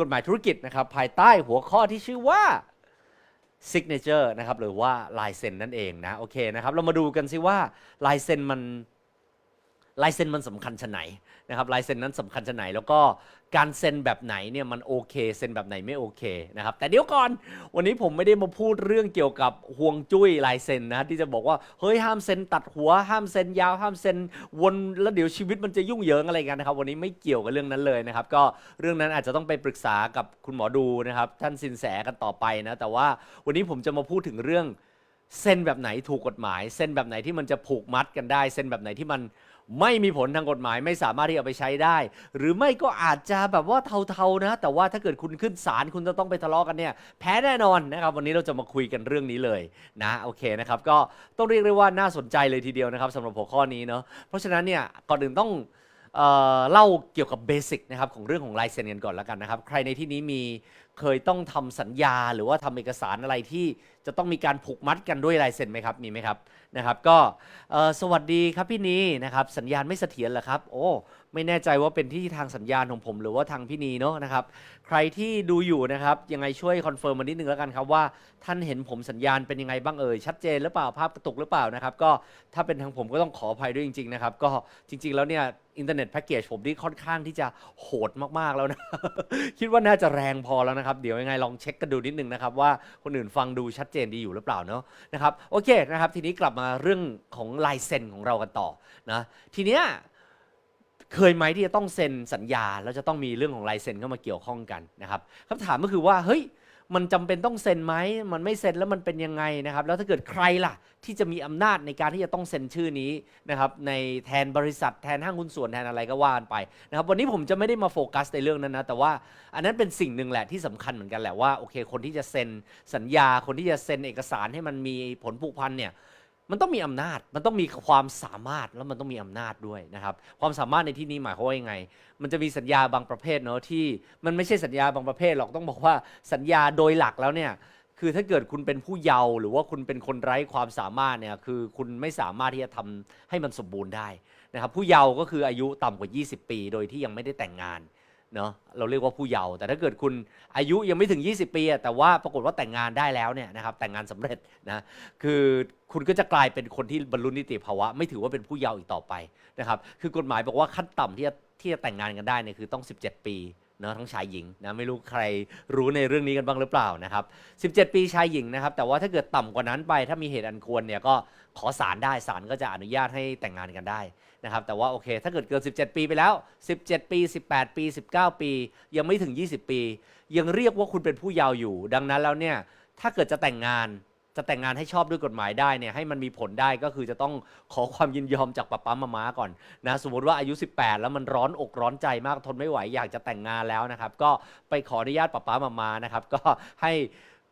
กฎหมายธุรกิจนะครับภายใต้หัวข้อที่ชื่อว่า signature นะครับหรือว่าลายเซ็นนั่นเองนะโอเคนะครับเรามาดูกันซิว่าลายเซ็นมัน ลายเซ็นมันสำคัญชะไหนนะครับลายเซ็นนั้นสำคัญชะไหน แล้วก็การเซ็นแบบไหนเนี่ยมันโอเคเซ็นแบบไหนไม่โอเคนะครับแต่เดี๋ยวก่อนวันนี้ผมไม่ได้มาพูดเรื่องเกี่ยวกับห่วงจุ้ยลายเซ็นนะที่จะบอกว่าเฮ้ยห้ามเซ็นตัดหัวห้ามเซ็นยาวห้ามเซ็นวนแล้วเดี๋ยวชีวิตมันจะยุ่งเหยิงอะไรกันนะครับวันนี้ไม่เกี่ยวกับเรื่องนั้นเลยนะครับก็เรื่องนั้นอาจจะต้องไปปรึกษากับคุณหมอดูนะครับท่านสินแสกันต่อไปนะแต่ว่าวันนี้ผมจะมาพูดถึงเรื่องเส้นแบบไหนถูกกฎหมาย เส้นแบบไหนที่มันจะผูกมัดกันได้ เส้นแบบไหนที่มัน ไม่มีผลทางกฎหมายไม่สามารถที่เอาไปใช้ได้ หรือไม่ก็อาจจะแบบว่าเทาๆนะ แต่ว่าถ้าเกิดคุณขึ้นศาลคุณจะต้องไปทะเลาะกันเนี่ยแพ้แน่นอนนะครับวันนี้เราจะมาคุยกันเรื่องนี้เลยนะโอเคนะครับก็ต้องเรียกได้ว่าน่าสนใจเลยทีเดียวนะครับสำหรับหัวข้อนี้เนาะเพราะฉะนั้นเนี่ยก่อนอื่นต้อง เอ่อเล่าเกี่ยวกับเบสิกนะครับของเรื่องของลายเซ็นกันก่อนแล้วกันนะครับ ใครในที่นี้มีเคยต้องทำสัญญาหรือว่าทำเอกสารอะไรที่จะต้องมีการผูกมัดกันด้วยลายเซ็นไหมครับมีไหมครับนะครับ ก็เอ่อสวัสดีครับพี่นีนะครับสัญญาณไม่เสถียรเหรอครับ โอ้ ไม่แน่ใจว่าเป็นที่ทางสัญญาณของผมหรือว่าทางพี่นีเนาะนะครับ ใครที่ดูอยู่นะครับยังไงช่วยคอนเฟิร์มมานิดนึงแล้วกันครับว่าท่านเห็นผมสัญญาณเป็นยังไงบ้างเอ่ยชัดเจนหรือเปล่าภาพกระตุกหรือเปล่านะครับ ก็ถ้าเป็นทางผมก็ต้องขออภัยด้วยจริงๆนะครับก็จริง ๆ แล้วเนี่ยอินเทอร์เน็ตแพ็กเกจผมนี่ค่อนข้างที่จะโหดมากๆแล้วนะ คิดว่าน่าจะแรงพอแล้วนะครับ เดี๋ยวยังไงลองเช็คกันดูนิดนึงนะครับ ว่าคนอื่นฟังดูชัดเจนดีอยู่หรือเปล่าเนาะนะครับโอเคนะครับ ทีนี้กลับมาเรื่องของลายเซ็นของเรากันต่อนะทีเนี้ย เคยไหมที่จะต้องเซ็นสัญญาแล้วจะต้องมีเรื่องของลายเซ็นเข้ามาเกี่ยวข้องกันนะครับคำถามก็คือว่าเฮ้ยมันจำเป็นต้องเซ็นไหมมันไม่เซ็นแล้วมันเป็นยังไงนะครับ แล้วถ้าเกิดใครล่ะ ที่จะมีอำนาจในการที่จะต้องเซ็นชื่อนี้นะครับในแทนบริษัทแทนห้างหุ้นส่วนแทนอะไรก็ว่ากันไปนะครับวันนี้ผมจะไม่ได้มาโฟกัสในเรื่องนั้นนะแต่ว่าอันนั้นเป็นสิ่งหนึ่งแหละที่สำคัญเหมือนกันแหละว่าโอเค คนที่จะเซ็นสัญญาคนที่จะเซ็นเอกสารให้มันมีผลผูกพันเนี่ย มันต้องมีอำนาจ มันต้องมีความสามารถแล้วมันต้องมีอำนาจด้วยนะครับ ความสามารถในที่นี้หมายความว่ายังไง มันจะมีสัญญาบางประเภทเนอะที่มันไม่ใช่สัญญาบางประเภทหรอกต้องบอกว่าสัญญาโดยหลักแล้วเนี่ยคือถ้าเกิดคุณเป็นผู้เยาว์หรือว่าคุณเป็นคนไร้ความสามารถเนี่ยคือคุณไม่สามารถที่จะทำให้มันสมบูรณ์ได้นะครับผู้เยาว์ก็คืออายุต่ำกว่า 20 ปี โดยที่ยังไม่ได้แต่งงาน เนาะเราเรียกว่าผู้เยาว์แต่ถ้าเกิดคุณอายุยังไม่ถึง 20 ปีแต่ว่าปรากฏว่าแต่งงานได้แล้วเนี่ยนะครับแต่งงานสำเร็จนะคือคุณก็จะกลายเป็นคนที่บรรลุนิติภาวะ ไม่ถือว่าเป็นผู้เยาว์อีกต่อไปนะครับคือกฎหมายบอกว่าขั้นต่ำที่จะที่จะแต่งงานกันได้เนี่ยคือต้อง 17 ปี เนาะทั้งชายหญิงนะไม่รู้ใครรู้ในเรื่องนี้กันบ้างหรือเปล่านะครับ 17 ปีชายหญิงนะครับ แต่ว่าถ้าเกิดต่ำกว่านั้นไปถ้ามีเหตุอันควรเนี่ยก็ขอศาลได้ศาลก็จะอนุญาตให้แต่งงานกันได้นะครับแต่ว่าโอเค ถ้าเกิดเกิน 17 ปีไปแล้ว 17 ปี 18 ปี 19 ปี ยังไม่ถึง 20 ปี ยังเรียกว่าคุณเป็นผู้เยาว์อยู่ ดังนั้นแล้วเนี่ยถ้าเกิดจะแต่งงาน จะแต่งงานให้ชอบด้วยกฎหมายได้เนี่ยให้มันมีผลได้ก็คือจะต้องขอความยินยอมจากป้าป๊ามาม้าก่อนนะสมมติว่าอายุ 18 แล้วมันร้อนอกร้อนใจมากทนไม่ไหวอยากจะแต่งงานแล้วนะครับ ก็ไปขออนุญาตป้าป๊ามาม้านะครับ ก็ให้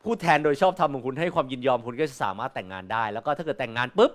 ผู้แทนโดยชอบธรรมของคุณให้ความยินยอมคุณก็จะสามารถแต่งงานได้ แล้วก็ถ้าเกิดแต่งงานปุ๊บ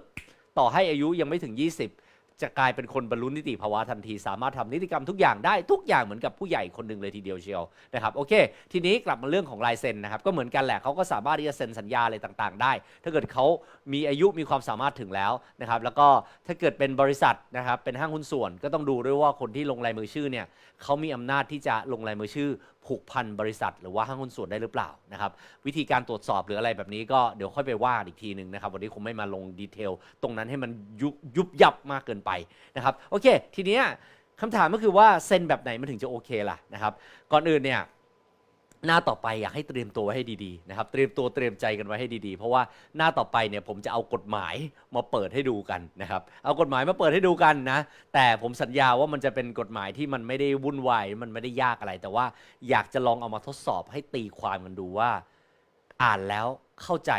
ต่อให้อายุยังไม่ถึง 20 จะกลายเป็นคนบรรลุนิติภาวะทันทีสามารถทำนิติกรรมทุกอย่างได้ทุกอย่างเหมือนกับผู้ใหญ่คนหนึ่งเลยทีเดียวเชียวนะครับโอเค ทีนี้กลับมาเรื่องของลายเซ็นนะครับก็เหมือนกันแหละเขาก็สามารถที่จะเซ็นสัญญาอะไรต่างๆ ได้ ถ้าเกิดเขามีอายุมีความสามารถถึงแล้วนะครับแล้วก็ถ้าเกิดเป็นบริษัทนะครับเป็นห้างหุ้นส่วนก็ต้องดูด้วยว่าคนที่ลงลายมือชื่อเนี่ยเขามีอำนาจที่จะลงลายมือชื่อ ผูกพันบริษัท หรือว่าห้างหุ้นส่วนได้หรือเปล่านะครับวิธีการตรวจสอบหรืออะไรแบบนี้ก็เดี๋ยวค่อยไปว่าอีกทีหนึ่งนะครับวันนี้คงไม่มาลงดีเทลตรงนั้นให้มันยุบยุบยับมากเกินไปนะครับโอเค ทีเนี้ยคำถามก็คือว่าเซ็นแบบไหนมันถึงจะโอเคล่ะนะครับก่อนอื่นเนี่ย หน้าต่อไปอยากให้เตรียมตัวไว้ให้ดีๆนะครับ เตรียมตัวเตรียมใจกันไว้ให้ดีๆ เพราะว่าหน้าต่อไปเนี่ยผมจะเอากฎหมายมาเปิดให้ดูกันนะครับ เอากฎหมายมาเปิดให้ดูกันนะ แต่ผมสัญญาว่ามันจะเป็นกฎหมายที่มันไม่ได้วุ่นวายมันไม่ได้ยากอะไร แต่ว่าอยากจะลองเอามาทดสอบให้ตีความกันดูว่า อ่านแล้วเข้าใจ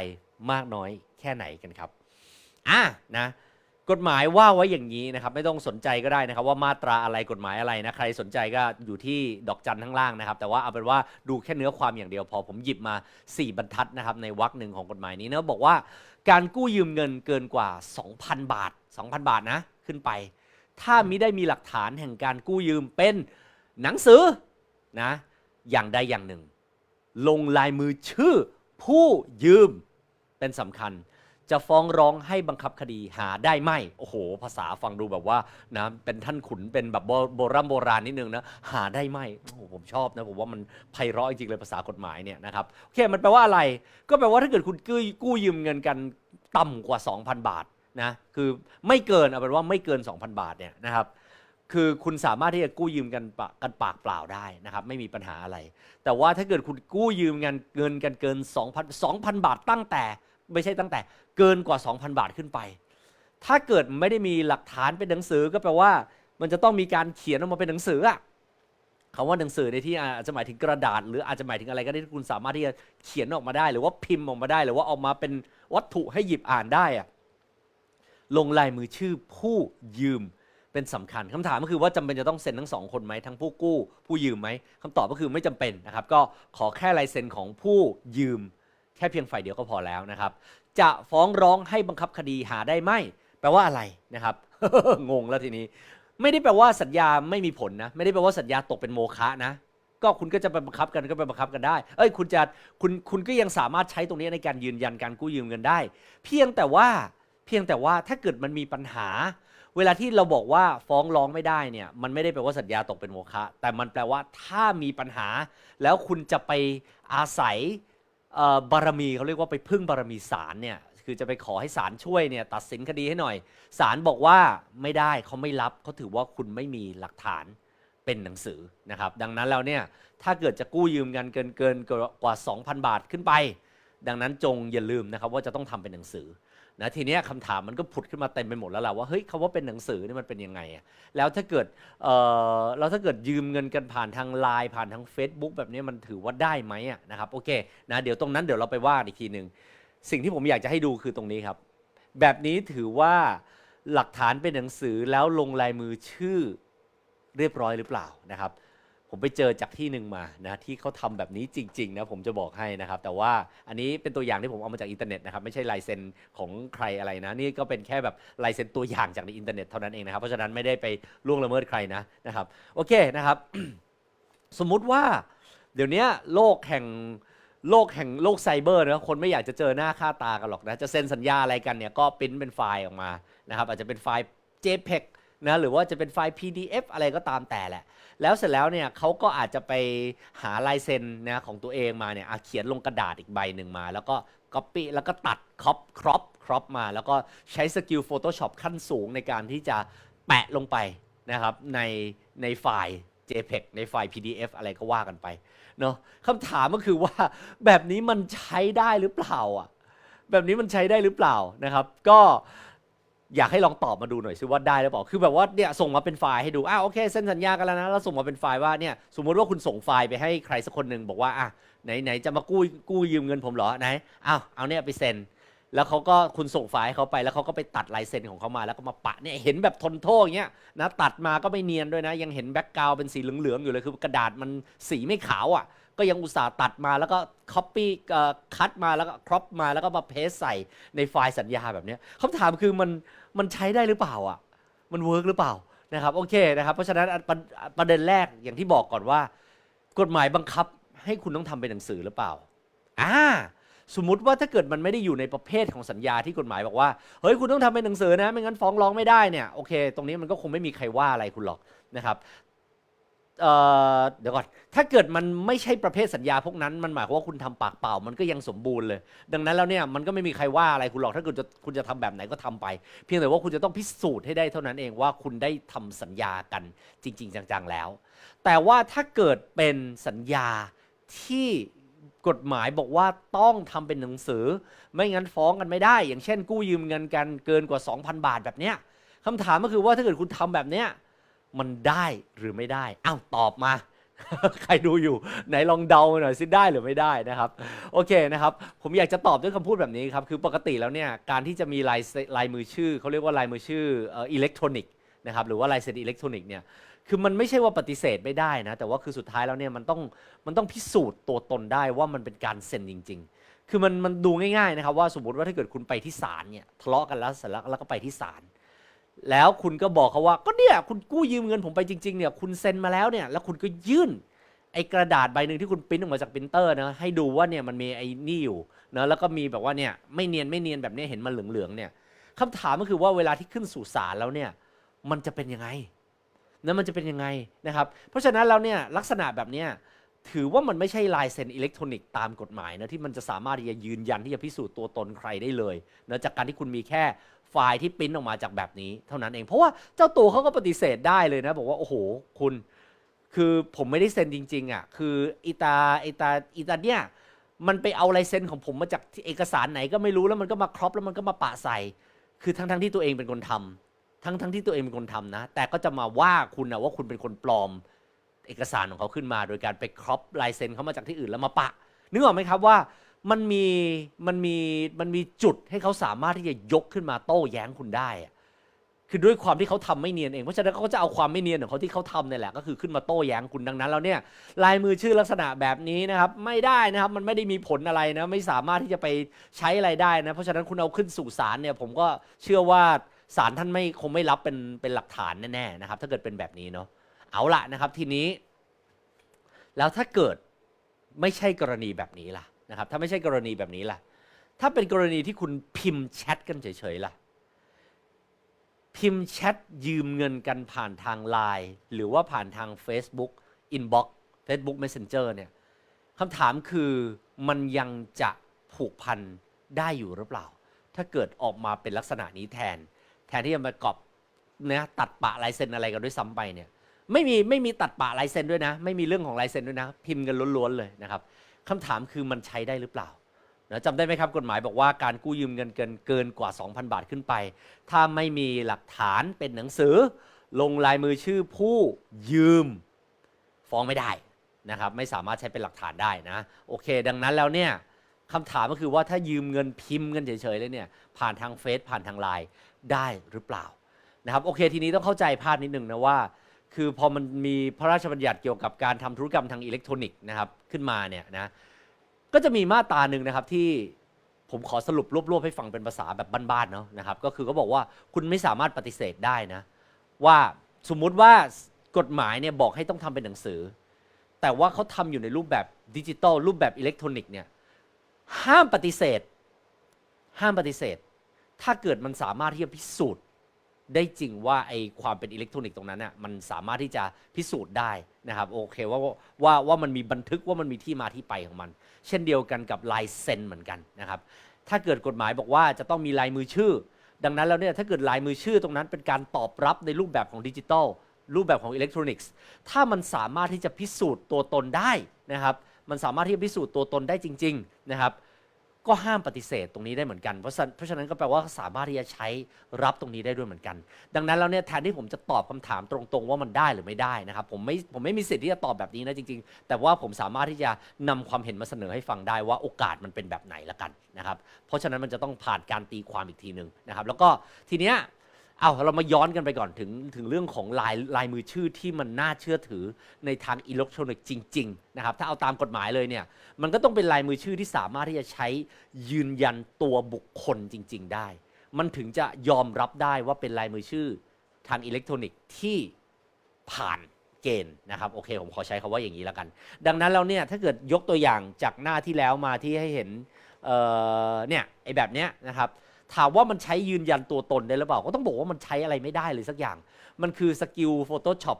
มากน้อยแค่ไหนกันครับอะนะ กฎหมายว่าไว้อย่างนี้นะครับ ไม่ต้องสนใจก็ได้นะครับ ว่ามาตราอะไรกฎหมายอะไรนะใครสนใจก็อยู่ที่ดอกจันข้างล่างนะครับ แต่ว่าเอาเป็นว่าดูแค่เนื้อความอย่างเดียวพอผมหยิบมา 4 บรรทัดนะครับในวรรคหนึ่งของกฎหมายนี้เนะบอกว่าการกู้ยืมเงินเกินกว่า 2,000 บาท 2,000 บาทนะขึ้นไป ถ้ามิได้มีหลักฐานแห่งการกู้ยืมเป็นหนังสือนะอย่างใดอย่างหนึ่ง ลงลายมือชื่อผู้ยืมเป็นสำคัญ จะฟ้องร้องให้บังคับคดีหาได้ไหมโอ้โห ภาษาฟังดูแบบว่านะเป็นท่านขุนเป็นแบบโบโบราณโบราณนิดนึงนะหาได้ไหมโอ้โหผมชอบนะผมว่ามันไพเราะจริงๆเลยภาษากฎหมายเนี่ยนะครับโอเคมันแปลว่าอะไร ก็แปลว่าถ้าเกิดคุณกู้กู้ยืมเงินกันต่ำกว่า 2,000 บาทนะคือไม่เกินเอาเป็นว่าไม่เกิน 2,000 บาทเนี่ยนะครับคือคุณสามารถที่จะกู้ยืมกันปะกันปากเปล่าได้นะครับไม่มีปัญหาอะไร แต่ว่าถ้าเกิดคุณกู้ยืมเงินเงินกันเกิน 2,000 2,000 บาทตั้งแต่ ไม่ใช่ตั้งแต่ เกินกว่า 2,000 บาทขึ้นไป ถ้าเกิดไม่ได้มีหลักฐานเป็นหนังสือก็แปลว่า มันจะต้องมีการเขียนออกมาเป็นหนังสืออะคำว่าหนังสือในที่อาจจะหมายถึงกระดาษ หรืออาจจะหมายถึงอะไรก็ได้ที่คุณสามารถที่จะเขียนออกมาได้ หรือว่าพิมพ์ออกมาได้ หรือว่าออกมาเป็นวัตถุให้หยิบอ่านได้อะลงลายมือชื่อผู้ยืมเป็นสำคัญคำถามก็คือว่าจำเป็นจะต้องเซ็นทั้งสองคนไหมทั้งผู้กู้ผู้ยืมไหมคำตอบก็คือไม่จำเป็นนะครับ ก็ขอแค่ลายเซ็นของผู้ยืม แค่เพียงฝ่ายเดียวก็พอแล้วนะครับ จะฟ้องร้องให้บังคับคดีหาได้ไหมแปลว่าอะไรนะครับ งงแล้วทีนี้ ไม่ได้แปลว่าสัญญาไม่มีผลนะ ไม่ได้แปลว่าสัญญาตกเป็นโมฆะนะ ก็คุณก็จะไปบังคับกันก็ไปบังคับกันได้ เอ้ยคุณจะคุณคุณก็ยังสามารถใช้ตรงนี้ในการยืนยันการกู้ยืมเงินได้ เพียงแต่ว่าเพียงแต่ว่าถ้าเกิดมันมีปัญหา เวลาที่เราบอกว่าฟ้องร้องไม่ได้เนี่ย มันไม่ได้แปลว่าสัญญาตกเป็นโมฆะแต่มันแปลว่าถ้ามีปัญหา แล้วคุณจะไปอาศัย เอ่อบารมีเขาเรียกว่าไปพึ่งบารมีศาลเนี่ยคือจะไปขอให้ศาลช่วยเนี่ยตัดสินคดีให้หน่อยศาลบอกว่าไม่ได้เขาไม่รับเขาถือว่าคุณไม่มีหลักฐานเป็นหนังสือนะครับ ดังนั้นแล้วเนี่ยถ้าเกิดจะกู้ยืมเงินเกินเกินกว่า 2,000 บาทขึ้นไป ดังนั้นจงอย่าลืมนะครับว่าจะต้องทำเป็นหนังสือ นะทีเนี้ยคำถามมันก็ผุดขึ้นมาเต็มไปหมดแล้วแหละว่าเฮ้ยคำว่าเป็นหนังสือนี่มันเป็นยังไงอะแล้วถ้าเกิดเอ่อแล้วถ้าเกิดยืมเงินกันผ่านทางไลน์ผ่านทาง Facebook แบบนี้มันถือว่าได้ไหมอะนะครับโอเคนะเดี๋ยวตรงนั้นเดี๋ยวเราไปว่าอีกทีหนึ่งสิ่งที่ผมอยากจะให้ดูคือตรงนี้ครับ แบบนี้ถือว่าหลักฐานเป็นหนังสือแล้วลงลายมือชื่อเรียบร้อยหรือเปล่านะครับ ผมไปเจอจากที่หนึ่งมานะที่เขาทำแบบนี้จริงๆนะผมจะบอกให้นะครับ แต่ว่าอันนี้เป็นตัวอย่างที่ผมเอามาจากอินเทอร์เน็ตนะครับไม่ใช่ลายเซ็นของใครอะไรนะ นี่ก็เป็นแค่แบบลายเซ็นตัวอย่างจากในอินเทอร์เน็ตเท่านั้นเองนะครับเพราะฉะนั้นไม่ได้ไปล่วงละเมิดใครนะนะครับโอเคนะครับ สมมุติว่าเดี๋ยวนี้โลกแห่งโลกแห่งโลกไซเบอร์นะคนไม่อยากจะเจอหน้าค่าตากันหรอกนะจะเซ็นสัญญาอะไรกันเนี่ยก็ปริ้นเป็นไฟล์ออกมานะครับอาจจะเป็นไฟล์ JPEG นะหรือว่าจะเป็นไฟล์ PDF อะไรก็ตามแต่แหละ แล้วเสร็จแล้วเนี่ยเขาก็อาจจะไปหาลายเซ็นนะของตัวเองมาเนี่ยเขียนลงกระดาษอีกใบหนึ่งมา แล้วก็ Copy แล้วก็ตัดครอปครอปครอปมา แล้วก็ใช้สกิล Photoshop ขั้นสูงในการที่จะแปะลงไปนะครับในในไฟล์ JPEG ในไฟล์ PDF อะไรก็ว่ากันไปเนาะคำถามก็คือว่าแบบนี้มันใช้ได้หรือเปล่าอะแบบนี้มันใช้ได้หรือเปล่านะครับ ก็ อยากให้ลองตอบมาดูหน่อยซิว่าได้หรือเปล่า คือแบบว่าเนี่ยส่งมาเป็นไฟล์ให้ดู อ้าวโอเคเซ็นสัญญากันแล้วนะแล้วส่งมาเป็นไฟล์ว่าเนี่ยสมมติว่าคุณส่งไฟล์ไปให้ใครสักคนหนึ่งบอกว่าอะไหนไหนจะมากู้กู้ยืมเงินผมเหรอไหนอ้าวเอาเนี่ยไปเซ็น แล้วเขาก็คุณส่งไฟล์ให้เขาไปแล้วเขาก็ไปตัดลายเซ็นของเขามาแล้วก็มาปะเนี่ยเห็นแบบทนโทษอย่างเงี้ยนะตัดมาก็ไม่เนียนด้วยนะ ยังเห็นแบ็กกราวเป็นสีเหลืองๆอยู่เลยคือกระดาษมันสีไม่ขาวอะ ก็ยังอุตส่าห์ตัดมาแล้วก็คัปปี้คัดมาแล้วก็ครอปมาแล้วก็มาเพสใส่ในไฟล์สัญญาแบบนี้คำถามคือมันมันใช้ได้หรือเปล่าอะมันเวิร์กหรือเปล่านะครับโอเคนะครับเพราะฉะนั้นประประเด็นแรกอย่างที่บอกก่อนว่า กฎหมายบังคับให้คุณต้องทำเป็นหนังสือหรือเปล่าอ่าสมมติว่าถ้าเกิดมันไม่ได้อยู่ในประเภทของสัญญาที่กฎหมายบอกว่าเฮ้ยคุณต้องทำเป็นหนังสือนะ ไม่งั้นฟ้องร้องไม่ได้เนี่ยโอเค ตรงนี้มันก็คงไม่มีใครว่าอะไรคุณหรอกนะครับ เอ่อเดี๋ยวก่อน ถ้าเกิดมันไม่ใช่ประเภทสัญญาพวกนั้น มันหมายความว่าคุณทำปากเปล่า มันก็ยังสมบูรณ์เลย ดังนั้นแล้วเนี่ยมันก็ไม่มีใครว่าอะไรคุณหรอก ถ้าเกิดจะคุณจะทำแบบไหนก็ทำไป เพียงแต่ว่าคุณจะต้องพิสูจน์ให้ได้เท่านั้นเองว่าคุณได้ทำสัญญากันจริง ๆ จังๆแล้ว แต่ว่าถ้าเกิดเป็นสัญญาที่กฎหมายบอกว่าต้องทำเป็นหนังสือ ไม่งั้นฟ้องกันไม่ได้ อย่างเช่น กู้ยืมเงินกันเกินกว่า 2,000 บาทแบบเนี้ยคำถามก็คือว่าถ้าเกิดคุณทำแบบเนี้ย มันได้หรือไม่ได้อ้าวตอบมา ใครดูอยู่ไหนลองเดาหน่อยสิได้หรือไม่ได้นะครับโอเคนะครับ ผมอยากจะตอบด้วยคำพูดแบบนี้ครับคือปกติแล้วเนี่ยการที่จะมีลายลายมือชื่อเขาเรียกว่าลายมือชื่ออิเล็กทรอนิกส์นะครับหรือว่าลายเซ็นอิเล็กทรอนิกส์เนี่ยคือมันไม่ใช่ว่าปฏิเสธไม่ได้นะแต่ว่าคือสุดท้ายแล้วเนี่ยมันต้องมันต้องพิสูจน์ตัวตนได้ว่ามันเป็นการเซ็นจริง ๆ คือมันมันดูง่ายๆนะครับว่าสมมติว่าถ้าเกิดคุณไปที่ศาลเนี่ยทะเลาะกันแล้วเสร็จแล้วแล้วก็ไปที่ศาล แล้วคุณก็บอกเขาว่าก็เนี่ยคุณกู้ยืมเงินผมไปจริงๆเนี่ยคุณเซ็นมาแล้วเนี่ยแล้วคุณก็ยื่นไอ้กระดาษใบหนึ่งที่คุณปริ้นออกมาจากปรินเตอร์นะให้ดูว่าเนี่ยมันมีไอ้นี่อยู่นะแล้วก็มีแบบว่าเนี่ยไม่เนียนไม่เนียนแบบเนี้ยเห็นมันเหลืองๆเนี่ยคำถามก็คือว่าเวลาที่ขึ้นสู่ศาลแล้วเนี่ยมันจะเป็นยังไงนะมันจะเป็นยังไงนะครับ เพราะฉะนั้นแล้วเนี่ยลักษณะแบบเนี้ยถือว่ามันไม่ใช่ลายเซ็นอิเล็กทรอนิกส์ตามกฎหมายนะที่มันจะสามารถที่จะยืนยันที่จะพิสูจน์ตัวตนใครได้เลยนะจากการที่คุณมีแค่ ไฟล์ที่ปริ้นออกมาจากแบบนี้เท่านั้นเอง เพราะว่าเจ้าตัวเขาก็ปฏิเสธได้เลยนะ บอกว่า โอ้โห คุณ คือผมไม่ได้เซ็นจริง ๆอะคืออีตาอีตาอีตาเนี่ยมันไปเอาลายเซ็นของผมมาจากเอกสารไหนก็ไม่รู้แล้วมันก็มาครอปแล้วมันก็มาปะใส่ คือทั้งๆที่ตัวเองเป็นคนทำทั้งทั้งๆที่ตัวเองเป็นคนทำนะ แต่ก็จะมาว่าคุณนะว่าคุณเป็นคนปลอม เอกสารของเขาขึ้นมา โดยการไปครอปลายเซ็นเขามาจากที่อื่นแล้วมาปะนึกออกไหมครับว่า มันมีมันมีมันมีจุดให้เขาสามารถที่จะยกขึ้นมาโต้แย้งคุณได้อะคือด้วยความที่เขาทำไม่เนียนเองเพราะฉะนั้นเขาจะเอาความไม่เนียนของเขาที่เขาทำเนี่ยแหละก็คือขึ้นมาโต้แย้งคุณดังนั้นแล้วเนี่ยลายมือชื่อลักษณะแบบนี้นะครับไม่ได้นะครับมันไม่ได้มีผลอะไรนะไม่สามารถที่จะไปใช้อะไรได้นะเพราะฉะนั้นคุณเอาขึ้นสู่ศาลเนี่ยผมก็เชื่อว่าศาลท่านไม่คงไม่รับเป็นเป็นหลักฐานแน่ๆนะครับถ้าเกิดเป็นแบบนี้เนาะเอาละนะครับทีนี้ แล้วถ้าเกิดไม่ใช่กรณีแบบนี้ล่ะ นะครับถ้าไม่ใช่กรณีแบบนี้ล่ะ ถ้าเป็นกรณีที่คุณพิมพ์แชทกันเฉยๆล่ะ พิมพ์แชทยืมเงินกันผ่านทางไลน์หรือว่าผ่านทาง Facebook Inbox Facebook Messenger เนี่ยคำถามคือมันยังจะผูกพันได้อยู่หรือเปล่า ถ้าเกิดออกมาเป็นลักษณะนี้แทน แทนที่จะมากอบนะตัดปะลายเซ็นอะไรกันด้วยซ้ำไปเนี่ยไม่มีไม่มีตัดปะลายเซ็นด้วยนะ ไม่มีเรื่องของลายเซ็นด้วยนะ พิมพ์กันล้วนๆเลยนะครับ คำถามคือมันใช้ได้หรือเปล่านะจำได้ไหมครับกฎหมายบอกว่าการกู้ยืมเงินเกินเกินกว่า 2,000 บาทขึ้นไป ถ้าไม่มีหลักฐานเป็นหนังสือ ลงลายมือชื่อผู้ยืมฟ้องไม่ได้นะครับไม่สามารถใช้เป็นหลักฐานได้นะโอเค ดังนั้นแล้วเนี่ยคำถามก็คือว่าถ้ายืมเงินพิมพ์เงินเฉยๆเลยเนี่ยผ่านทางเฟซผ่านทางไลน์ได้หรือเปล่านะครับโอเคทีนี้ต้องเข้าใจภาพนิดนึงนะว่า คือพอมันมีพระราชบัญญัติเกี่ยวกับการทำธุรกรรมทางอิเล็กทรอนิกส์นะครับขึ้นมาเนี่ยนะก็จะมีมาตราหนึ่งนะครับที่ผมขอสรุปรวบๆให้ฟังเป็นภาษาแบบบ้านๆเนาะนะครับก็คือเขาบอกว่าคุณไม่สามารถปฏิเสธได้นะว่าสมมุติว่ากฎหมายเนี่ยบอกให้ต้องทำเป็นหนังสือ แต่ว่าเขาทำอยู่ในรูปแบบดิจิตอลรูปแบบอิเล็กทรอนิกส์เนี่ยห้ามปฏิเสธ ห้ามปฏิเสธ ถ้าเกิดมันสามารถที่จะพิสูจน์ ได้จริงว่าไอความเป็นอิเล็กทรอนิกส์ตรงนั้นน่ะมันสามารถที่จะพิสูจน์ได้นะครับโอเคว่าว่าว่ามันมีบันทึกว่ามันมีที่มาที่ไปของมัน เช่นเดียวกันกับลายเซ็นเหมือนกันนะครับถ้าเกิดกฎหมายบอกว่าจะต้องมีลายมือชื่อ ดังนั้นแล้วเนี่ยถ้าเกิดลายมือชื่อตรงนั้นเป็นการตอบรับในรูปแบบของดิจิตอลรูปแบบของอิเล็กทรอนิกส์ถ้ามันสามารถที่จะพิสูจน์ตัวตนได้นะครับมันสามารถที่จะพิสูจน์ตัวตนได้จริงๆนะครับ ก็ห้ามปฏิเสธตรงนี้ได้เหมือนกันเพราะฉะนั้นเพราะฉะนั้นก็แปลว่าสามารถที่จะใช้รับตรงนี้ได้ด้วยเหมือนกัน ดังนั้นแล้วเนี่ยแทนที่ผมจะตอบคำถามตรงๆ ว่ามันได้หรือไม่ได้นะครับผมไม่ผมไม่มีสิทธิ์ที่จะตอบแบบนี้นะจริงๆ แต่ว่าผมสามารถที่จะนำความเห็นมาเสนอให้ฟังได้ว่าโอกาสมันเป็นแบบไหนละกันนะครับเพราะฉะนั้นมันจะต้องผ่านการตีความอีกทีหนึ่งนะครับแล้วก็ทีเนี้ย เอาเรามาย้อนกันไปก่อนถึงถึงเรื่องของลายลายมือชื่อที่มันน่าเชื่อถือในทางอิเล็กทรอนิกส์จริงๆนะครับถ้าเอาตามกฎหมายเลยเนี่ยมันก็ต้องเป็นลายมือชื่อที่สามารถที่จะใช้ยืนยันตัวบุคคลจริง ๆ ได้ มันถึงจะยอมรับได้ว่าเป็นลายมือชื่อทางอิเล็กทรอนิกส์ที่ผ่านเกณฑ์นะครับโอเคผมขอใช้คาว่าอย่างนี้แล้วกัน ดังนั้นแล้วเนี่ยถ้าเกิดยกตัวอย่างจากหน้าที่แล้วมาที่ให้เห็นเเนี่ยไอแบบเนี้ยนะครับ ถามว่ามันใช้ยืนยันตัวตนได้หรือเปล่า ก็ต้องบอกว่ามันใช้อะไรไม่ได้เลยสักอย่าง มันคือสกิล Photoshop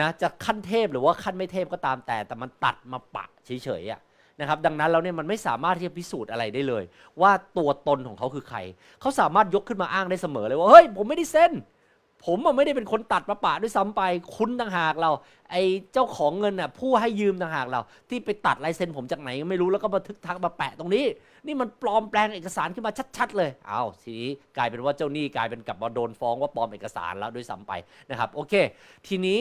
นะจะขั้นเทพหรือว่าขั้นไม่เทพก็ตามแต่ แต่มันตัดมาปะเฉยๆอะนะครับดังนั้นแล้วเนี่ยมันไม่สามารถที่จะพิสูจน์อะไรได้เลย ว่าตัวตนของเขาคือใคร เขาสามารถยกขึ้นมาอ้างได้เสมอเลยว่าเฮ้ยผมไม่ได้เซ็น ผมอะไม่ได้เป็นคนตัดมาปะด้วยซ้ำไป คุณต่างหากเรา ไอ้เจ้าของเงินน่ะผู้ให้ยืมต่างหากเรา ที่ไปตัดลายเซ็นผมจากไหนก็ไม่รู้แล้วก็บันทึกทักมาแปะตรงนี้ นี่มันปลอมแปลงเอกสารขึ้นมาชัด ๆ เลย เอาทีนี้กลายเป็นว่าเจ้าหนี้กลายเป็นกลับมาโดนฟ้องว่าปลอมเอกสารแล้วด้วยซ้ำไปนะครับ โอเค ทีนี้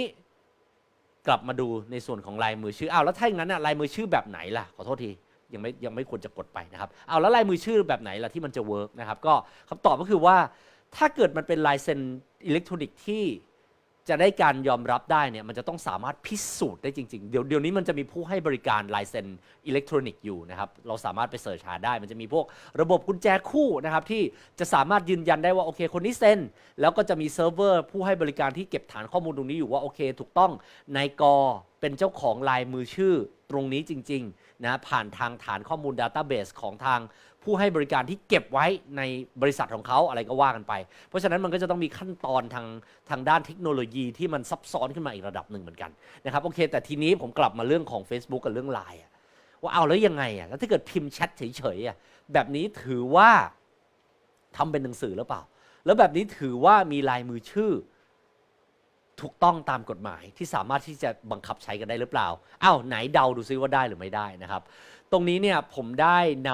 กลับมาดูในส่วนของลายมือชื่ออ้าวแล้วถ้าอย่างนั้นน่ะลายมือชื่อแบบไหนล่ะขอโทษทียังไม่ยังไม่ควรจะกดไปนะครับเอาแล้วลายมือชื่อแบบไหนล่ะที่มันจะเวิร์กนะครับก็คำตอบก็คือว่า ถ้าเกิดมันเป็นลายเซ็นอิเล็กทรอนิกส์ที่จะได้การยอมรับได้เนี่ยมันจะต้องสามารถพิสูจน์ได้จริง ๆ เดี๋ยวเดี๋ยวนี้มันจะมีผู้ให้บริการลายเซ็นอิเล็กทรอนิกส์อยู่นะครับ เราสามารถไปเสิร์ชหาได้ มันจะมีพวกระบบกุญแจคู่นะครับที่จะสามารถยืนยันได้ว่าโอเคคนนี้เซ็น แล้วก็จะมีเซิร์ฟเวอร์ผู้ให้บริการที่เก็บฐานข้อมูลตรงนี้อยู่ว่าโอเค ถูกต้องนายกเป็นเจ้าของลายมือชื่อตรงนี้จริงๆนะผ่านทางฐานข้อมูล Database ของทาง ผู้ให้บริการที่เก็บไว้ในบริษัทของเขาอะไรก็ว่ากันไป เพราะฉะนั้นมันก็จะต้องมีขั้นตอนทางทางด้านเทคโนโลยีที่มันซับซ้อนขึ้นมาอีกระดับหนึ่งเหมือนกันนะครับโอเค แต่ทีนี้ผมกลับมาเรื่องของ Facebook กับเรื่อง Line อะว่าเอาแล้วยังไงอะแล้วถ้าเกิดพิมพ์แชทเฉยๆอะแบบนี้ถือว่าทำเป็นหนังสือหรือเปล่า แล้วแบบนี้ถือว่ามีลายมือชื่อ ถูกต้องตามกฎหมายที่สามารถที่จะบังคับใช้กันได้หรือเปล่าอ้าวไหนเดาดูซิว่าได้หรือไม่ได้นะครับ ตรงนี้เนี่ยผมได้น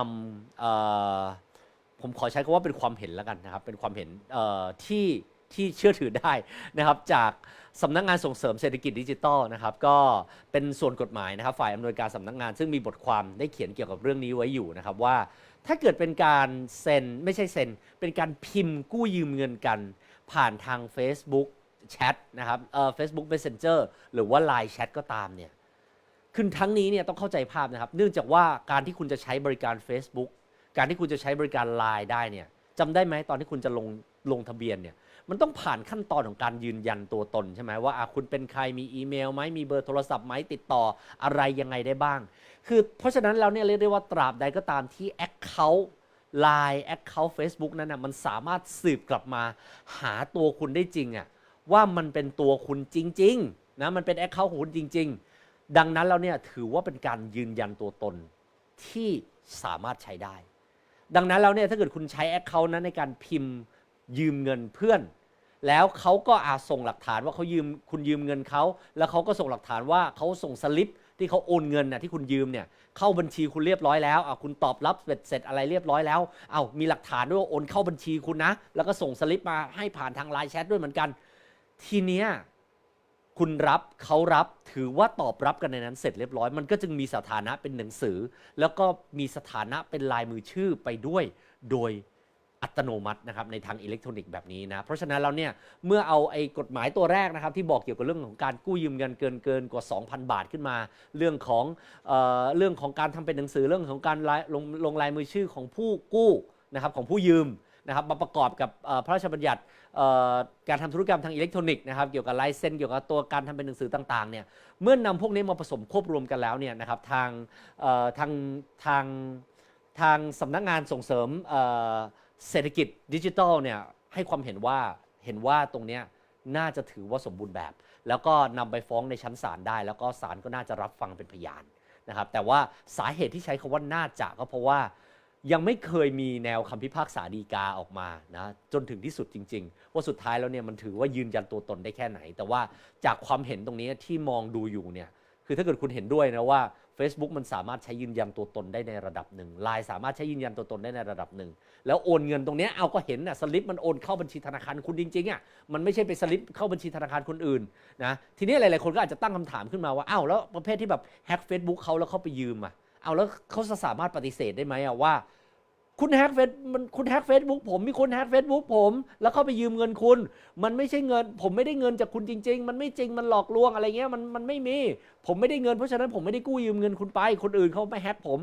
ำผมขอใช้คำว่าเป็นความเห็นแล้วกันนะครับ เป็นความเห็นที่ที่เชื่อถือได้นะครับ จากสำนักงานส่งเสริมเศรษฐกิจดิจิทัลนะครับ ก็เป็นส่วนกฎหมายนะครับ ฝ่ายอำนวยการสำนักงาน ซึ่งมีบทความได้เขียนเกี่ยวกับเรื่องนี้ไว้อยู่นะครับว่า ถ้าเกิดเป็นการเซ็นไม่ใช่เซ็น เป็นการพิมพ์กู้ยืมเงินกัน ผ่านทาง Facebook แชทนะครับเอ่อ Facebook Messenger หรือว่า Line แชทก็ตามเนี่ย คือทั้งนี้เนี่ยต้องเข้าใจภาพนะครับ เนื่องจากว่าการที่คุณจะใช้บริการ Facebook การที่คุณจะใช้บริการ Line ได้เนี่ยจำได้ไหมตอนที่คุณจะลงลงทะเบียนเนี่ยมันต้องผ่านขั้นตอนของการยืนยันตัวตนใช่ไหมว่าคุณเป็นใครมีอีเมลไหมมีเบอร์โทรศัพท์ไหมติดต่ออะไรยังไงได้บ้าง คือเพราะฉะนั้นแล้วเนี่ยเรียกได้ว่าตราบใดก็ตามที่ Account Line Account Facebook นั้นนะมันสามารถสืบกลับมาหาตัวคุณได้จริงอะว่ามันเป็นตัวคุณจริงๆนะมันเป็น Account ของคุณจริง ๆ ดังนั้นแล้วเนี่ยถือว่าเป็นการยืนยันตัวตนที่สามารถใช้ได้ ดังนั้นแล้วเนี่ยถ้าเกิดคุณใช้ Account นั้นในการพิมพ์ยืมเงินเพื่อน แล้วเขาก็อาจส่งหลักฐานว่าเขายืมคุณยืมเงินเขาแล้วเขาก็ส่งหลักฐานว่าเขาส่งสลิปที่เขาโอนเงินน่ะที่คุณยืมเนี่ยเข้าบัญชีคุณเรียบร้อยแล้วอะคุณตอบรับเสร็จเสร็จอะไรเรียบร้อยแล้วเอามีหลักฐานด้วยว่าโอนเข้าบัญชีคุณนะ แล้วก็ส่งสลิปมาให้ผ่านทางไลน์แชทด้วยเหมือนกัน ทีเนี้ย คุณรับเขารับถือว่าตอบรับกันในนั้นเสร็จเรียบร้อย มันก็จึงมีสถานะเป็นหนังสือ แล้วก็มีสถานะเป็นลายมือชื่อไปด้วยโดยอัตโนมัตินะครับในทางอิเล็กทรอนิกส์แบบนี้นะ เพราะฉะนั้นแล้วเนี่ยเมื่อเอาไอ้กฎหมายตัวแรกนะครับ ที่บอกเกี่ยวกับเรื่องของการกู้ยืมเงินเกินเกินกว่า 2,000 บาทขึ้นมา เรื่องของเออเรื่องของการทำเป็นหนังสือเรื่องของการลายลงลงลายมือชื่อของผู้กู้นะครับของผู้ยืม นะครับมาประกอบกับพระราชบัญญัติการทำธุรกรรมทางอิเล็กทรอนิกส์นะครับเกี่ยวกับลายเซ็นเกี่ยวกับตัวการทำเป็นหนังสือต่างๆเนี่ยเมื่อนำพวกนี้มาผสมควบรวมกันแล้วเนี่ยนะครับทางทางทางทางสำนักงานส่งเสริมเศรษฐกิจดิจิทัลเนี่ยให้ความเห็นว่าเห็นว่าตรงนี้น่าจะถือว่าสมบูรณ์แบบ แล้วก็นำไปฟ้องในชั้นศาลได้ แล้วก็ศาลก็น่าจะรับฟังเป็นพยานนะครับแต่ว่าสาเหตุที่ใช้คาว่าน่าจะก็เพราะว่า ยังไม่เคยมีแนวคำพิพากษาดีกาออกมานะจนถึงที่สุดจริง ๆ ว่าสุดท้ายแล้วเนี่ยมันถือว่ายืนยันตัวตนได้แค่ไหน แต่ว่าจากความเห็นตรงนี้ที่มองดูอยู่เนี่ยคือถ้าเกิดคุณเห็นด้วยนะว่า Facebook มันสามารถใช้ยืนยันตัวตนได้ในระดับหนึ่ง Line สามารถใช้ยืนยันตัวตนได้ในระดับหนึ่งแล้วโอนเงินตรงนี้เอาก็เห็นนะสลิปมันโอนเข้าบัญชีธนาคารคุณจริงๆอะมันไม่ใช่ไปสลิปเข้าบัญชีธนาคารคนอื่นนะทีนี้หลายๆคนก็อาจจะตั้งคำถามขึ้นมาว่าอ้าวแล้วประเภทที่แบบแฮ็กเฟซบุ๊กเขาแล้วเขาไปยืมอะ เอาแล้วเขาจะสามารถปฏิเสธได้ไหมอะว่า คุณแฮกเฟซมันคุณแฮกเฟซบุ๊กผมมีคนแฮกเฟซบุ๊กผม แล้วเข้าไปยืมเงินคุณ มันไม่ใช่เงิน ผมไม่ได้เงินจากคุณจริง ๆ มันไม่จริงมันหลอกลวงอะไรเงี้ยมันมันไม่มี ผมไม่ได้เงินเพราะฉะนั้นผมไม่ได้กู้ยืมเงินคุณไปคนอื่นเขาไม่แฮกผม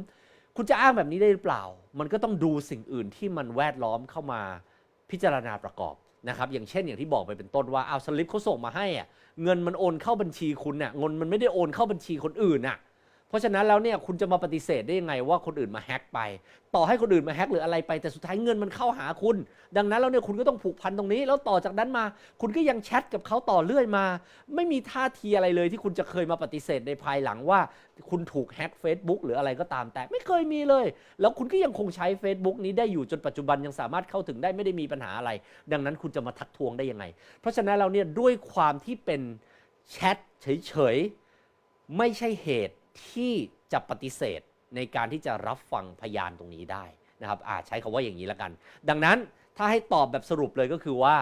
คุณจะอ้างแบบนี้ได้หรือเปล่า มันก็ต้องดูสิ่งอื่นที่มันแวดล้อมเข้ามาพิจารณาประกอบนะครับอย่างเช่นอย่างที่บอกไปเป็นต้นว่าเอาสลิปเขาส่งมาให้อะเงินมันโอนเข้าบัญชีคุณน่ะเงินมันไม่ได้โอนเข้าบัญชีคนอื่นน่ะ เพราะฉะนั้นแล้วเนี่ยคุณจะมาปฏิเสธได้ยังไงว่าคนอื่นมาแฮ็กไป ต่อให้คนอื่นมาแฮ็กหรืออะไรไปแต่สุดท้ายเงินมันเข้าหาคุณ ดังนั้นแล้วเนี่ยคุณก็ต้องผูกพันตรงนี้ แล้วต่อจากนั้นมา คุณก็ยังแชทกับเขาต่อเรื่อยมา ไม่มีท่าทีอะไรเลยที่คุณจะเคยมาปฏิเสธในภายหลังว่า คุณถูกแฮ็ก Facebook หรืออะไรก็ตามแต่ไม่เคยมีเลย แล้วคุณก็ยังคงใช้ Facebook นี้ได้อยู่จนปัจจุบันยังสามารถเข้าถึงได้ไม่ได้มีปัญหาอะไร ดังนั้นคุณจะมาทักทวงได้ยังไง เพราะฉะนั้นเราเนี่ยด้วยความที่เป็นแชทเฉยๆไม่ใช่เหตุ ที่จะปฏิเสธในการที่จะรับฟังพยานตรงนี้ได้นะครับอาใช้คาว่าอย่างนี้แล้วกัน ดังนั้นถ้าให้ตอบแบบสรุปเลยก็คือว่า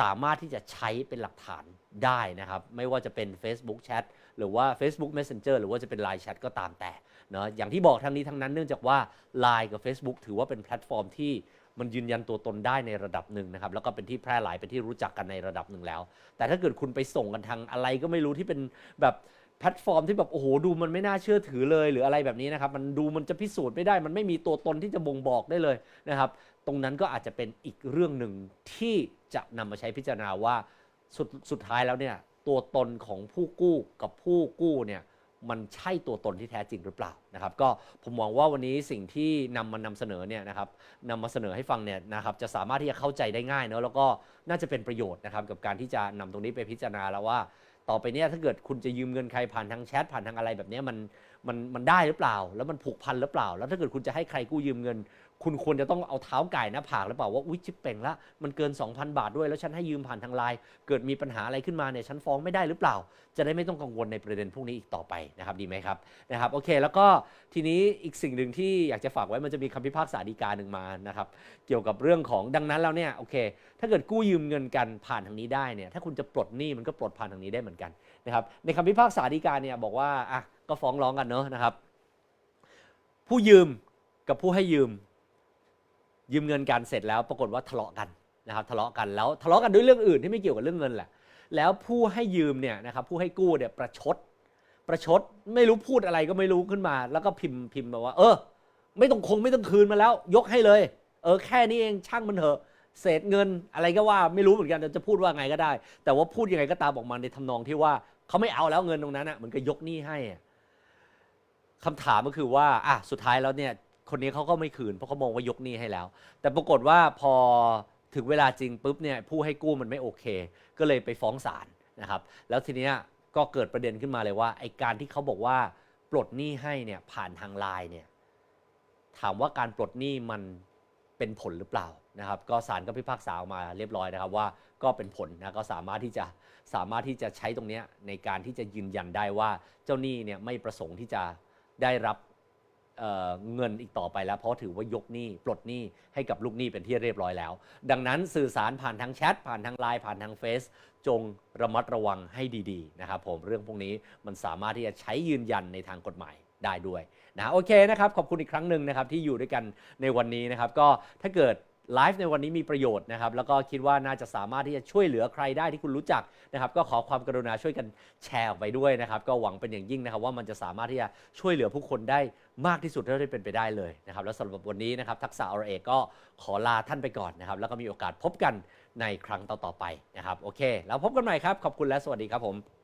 สามารถที่จะใช้เป็นหลักฐานได้นะครับ ไม่ว่าจะเป็น Facebook Chat หรือว่า Facebook Messenger หรือว่าจะเป็น Line Chat ก็ตามแต่เนาะอย่างที่บอกทั้งนี้ทั้งนั้นเนื่องจากว่า Line กับ Facebook ถือว่าเป็นแพลตฟอร์มที่มันยืนยันตัวตนได้ในระดับหนึ่งนะครับ แล้วก็เป็นที่แพร่หลายเป็นที่รู้จักกันในระดับหนึ่งแล้ว แต่ถ้าเกิดคุณไปส่งกันทางอะไรก็ไม่รู้ที่เป็นแบบ แพลตฟอร์มที่แบบโอ้โหดูมันไม่น่าเชื่อถือเลย หรืออะไรแบบนี้นะครับ มันดูมันจะพิสูจน์ไม่ได้ มันไม่มีตัวตนที่จะบ่งบอกได้เลยนะครับ ตรงนั้นก็อาจจะเป็นอีกเรื่องหนึ่งที่จะนำมาใช้พิจารณาว่าสุดสุดท้ายแล้วเนี่ยตัวตนของผู้กู้กับผู้กู้เนี่ยมันใช่ตัวตนที่แท้จริงหรือเปล่านะครับ ก็ผมมองว่าวันนี้สิ่งที่นำมานำเสนอเนี่ยนะครับนำมาเสนอให้ฟังเนี่ยนะครับจะสามารถที่จะเข้าใจได้ง่ายเนอะแล้วก็น่าจะเป็นประโยชน์นะครับกับการที่จะนำตรงนี้ไปพิจารณาแล้วว่า ต่อไปเนี้ยถ้าเกิดคุณจะยืมเงินใครผ่านทางแชทผ่านทางอะไรแบบเนี้ยมันมันมันได้หรือเปล่า แล้วมันผูกพันหรือเปล่า แล้วถ้าเกิดคุณจะให้ใครกู้ยืมเงิน คุณควรจะต้องเอาเท้าไก่หน้าผากหรือเปล่าว่า อุ้ยชิบเป่งละมันเกิน 2,000 บาทด้วยแล้วฉันให้ยืมผ่านทางไลน์เกิดมีปัญหาอะไรขึ้นมาเนี่ยฉันฟ้องไม่ได้หรือเปล่า จะได้ไม่ต้องกังวลในประเด็นพวกนี้อีกต่อไปนะครับดีไหมครับนะครับโอเค แล้วก็ทีนี้อีกสิ่งหนึ่งที่อยากจะฝากไว้มันจะมีคำพิพากษาฎีกาหนึ่งมานะครับเกี่ยวกับเรื่องของดังนั้นแล้วเนี่ยโอเค ถ้าเกิดกู้ยืมเงินกันผ่านทางนี้ได้เนี่ยถ้าคุณจะปลดหนี้มันก็ปลดผ่านทางนี้ได้เหมือนกันนะครับในคำพิพากษาฎีกาเนี่ยบอกว่าอะก็ฟ้องร้องกันเนอะนะครับผู้ยืมกับผู้ให้ยืม ยืมเงินกันเสร็จแล้วปรากฏว่าทะเลาะกันนะครับทะเลาะกันแล้วทะเลาะกันด้วยเรื่องอื่นที่ไม่เกี่ยวกับเรื่องเงินแหละแล้วผู้ให้ยืมเนี่ยนะครับผู้ให้กู้เนี่ยประชด ประชดไม่รู้พูดอะไรก็ไม่รู้ขึ้นมา แล้วก็พิมพ์พิมพ์มาว่า เออ ไม่ต้องคงไม่ต้องคืนมาแล้ว ยกให้เลย เออแค่นี้เองช่างมันเถอะเศษเงินอะไรก็ว่าไม่รู้เหมือนกันจะพูดว่าไงก็ได้ แต่ว่าพูดยังไงก็ตามออกมาในทำนองที่ว่าเขาไม่เอาแล้วเงินตรงนั้นอะเหมือนกับยกหนี้ให้อะคำถามก็คือว่าอะสุดท้ายแล้วเนี่ย คนนี้เขาก็ไม่คืนเพราะเขามองว่ายกหนี้ให้แล้ว แต่ปรากฏว่าพอถึงเวลาจริงปุ๊บเนี่ยผู้ให้กู้มันไม่โอเค ก็เลยไปฟ้องศาลนะครับ แล้วทีเนี้ยก็เกิดประเด็นขึ้นมาเลยว่าไอการที่เขาบอกว่าปลดหนี้ให้เนี่ยผ่านทางไลน์เนี่ยถามว่าการปลดหนี้มันเป็นผลหรือเปล่านะครับก็ศาลก็พิพากษาออกมาเรียบร้อยนะครับว่าก็เป็นผลนะก็สามารถที่จะสามารถที่จะใช้ตรงนี้ในการที่จะยืนยันได้ว่าเจ้าหนี้เนี่ยไม่ประสงค์ที่จะได้รับ เเงินอีกต่อไปแล้ว เพราะถือว่ายกหนี้ปลดหนี้ให้กับลูกหนี้เป็นที่เรียบร้อยแล้ว ดังนั้นสื่อสารผ่านทางแชทผ่านทางไลน์ผ่านทางเฟซจงระมัดระวังให้ดีๆนะครับผมเรื่องพวกนี้มันสามารถที่จะใช้ยืนยันในทางกฎหมายได้ด้วยนะโอเคนะครับขอบคุณอีกครั้งหนึ่งนะครับที่อยู่ด้วยกันในวันนี้นะครับก็ถ้าเกิดไลฟ์ในวันนี้มีประโยชน์นะครับ แล้วก็คิดว่าน่าจะสามารถที่จะช่วยเหลือใครได้ที่คุณรู้จักนะครับ ก็ขอความกรุณาช่วยกันแชร์ออกไปด้วยนะครับ ก็หวังเป็นอย่างยิ่งนะครับ ว่ามันจะสามารถที่จะช่วยเหลือผู้คนได้ มากที่สุดเท่าที่เป็นไปได้เลยนะครับ แล้วสำหรับวันนี้นะครับ ทักษะอรเอกก็ขอลาท่านไปก่อนนะครับ แล้วก็มีโอกาสพบกันในครั้งต่อๆไปนะครับ โอเค แล้วพบกันใหม่ครับ ขอบคุณและสวัสดีครับผม